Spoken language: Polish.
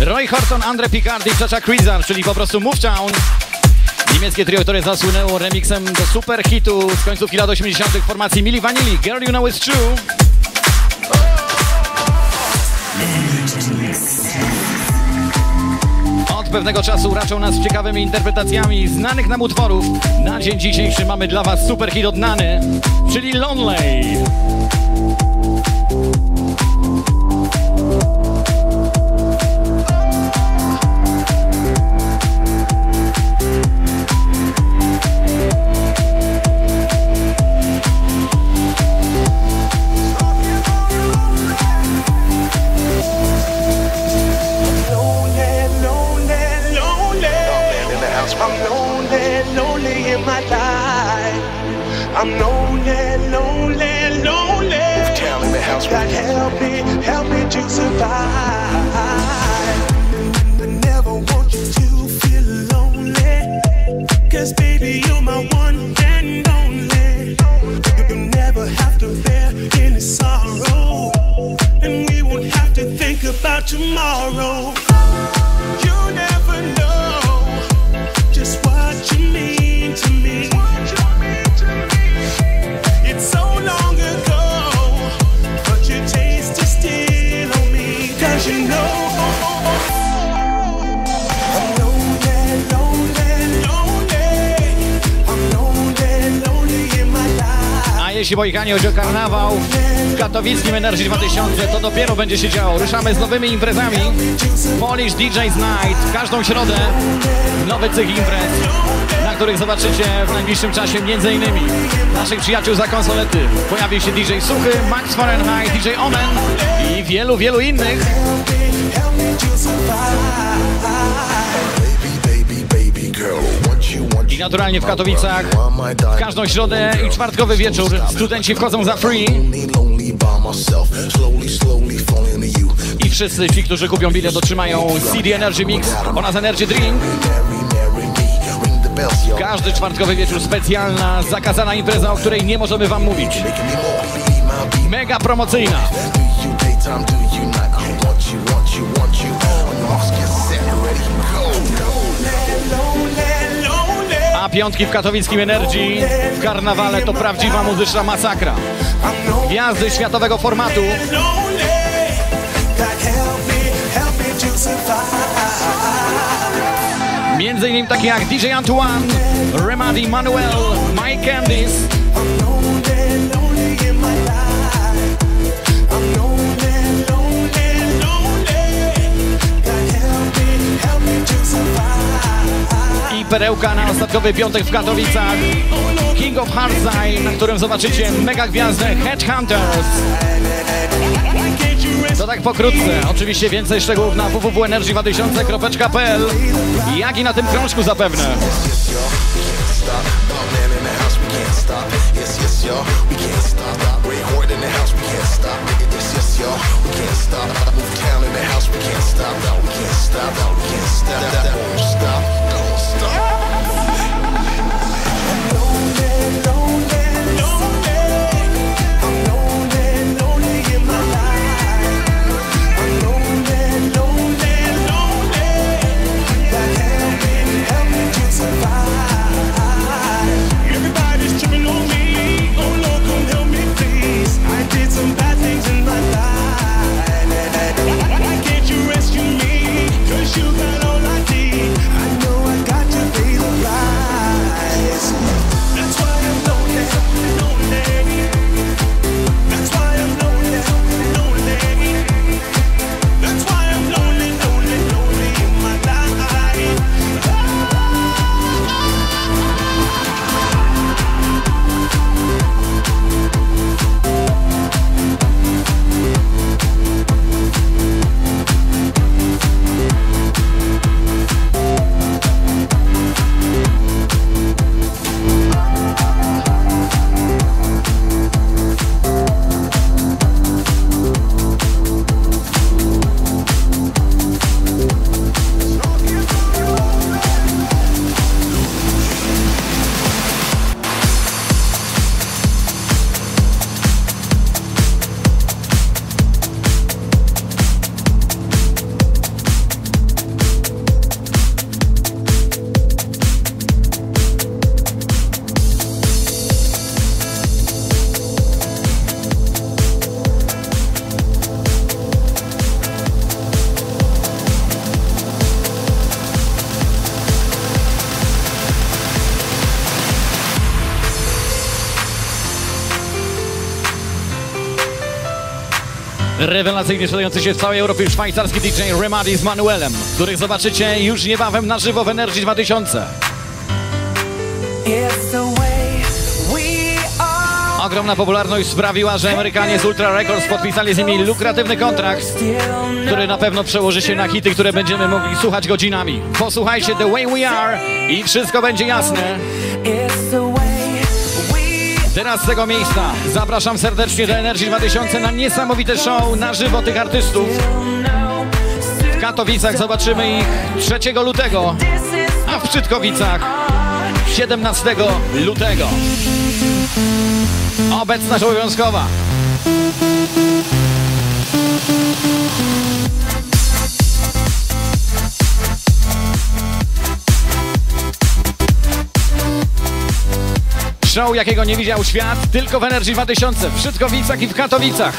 Roy Horton, Andre Picard i Chacha Cruiser, czyli po prostu Move Town. Niemieckie trio, które zasłynęło remixem do super hitu z końcówki lat 80. formacji Mili Vanilli, Girl You Know It's True. Od pewnego czasu raczą nas ciekawymi interpretacjami znanych nam utworów. Na dzień dzisiejszy mamy dla Was super hit od Nany, czyli Lonely. I'm lonely, lonely, lonely. God help me, help me to survive. I never want you to feel lonely. Cause baby, you're my one and only. You never have to bear any sorrow. And we won't have to think about tomorrow. Jeśli Wojkanie chodzi o karnawał w katowickim Energy 2000, to dopiero będzie się działo. Ruszamy z nowymi imprezami. Polish DJ's Night. Każdą środę nowy cykl imprez, na których zobaczycie w najbliższym czasie m.in. naszych przyjaciół za konsolety. Pojawi się DJ Suchy, Max Fahrenheit, DJ Omen i wielu, wielu innych. Naturalnie w Katowicach w każdą środę i czwartkowy wieczór studenci wchodzą za free. I wszyscy ci, którzy kupią bilet, otrzymają CD Energy Mix oraz Energy Drink. Każdy czwartkowy wieczór specjalna, zakazana impreza, o której nie możemy wam mówić. Mega promocyjna. A piątki w katowickim Energy w karnawale to prawdziwa muzyczna masakra. Gwiazdy światowego formatu. Między innymi takie jak DJ Antoine, Remadi Manuel, Mike Candice. Perełka na ostatkowy piątek w Katowicach. King of Heartside, na którym zobaczycie mega gwiazdę Headhunters. To tak pokrótce. Oczywiście więcej szczegółów na www.energy2000.pl jak i na tym krążku zapewne. Everybody's Rewelacyjnie sprzedający się w całej Europie szwajcarski DJ Remadi z Manuelem, których zobaczycie już niebawem na żywo w Energy 2000. It's the way we are. Ogromna popularność sprawiła, że Amerykanie z Ultra Records podpisali z nimi lukratywny kontrakt, który na pewno przełoży się na hity, które będziemy mogli słuchać godzinami. Posłuchajcie The Way We Are i wszystko będzie jasne. 11 miejsca. Zapraszam serdecznie do Energii 2000 na niesamowite show na żywo tych artystów. W Katowicach zobaczymy ich 3 lutego, a w Czytkowicach 17 lutego. Obecność obowiązkowa. Show, jakiego nie widział świat, tylko w Energy 2000, w Czytkowicach i w Katowicach.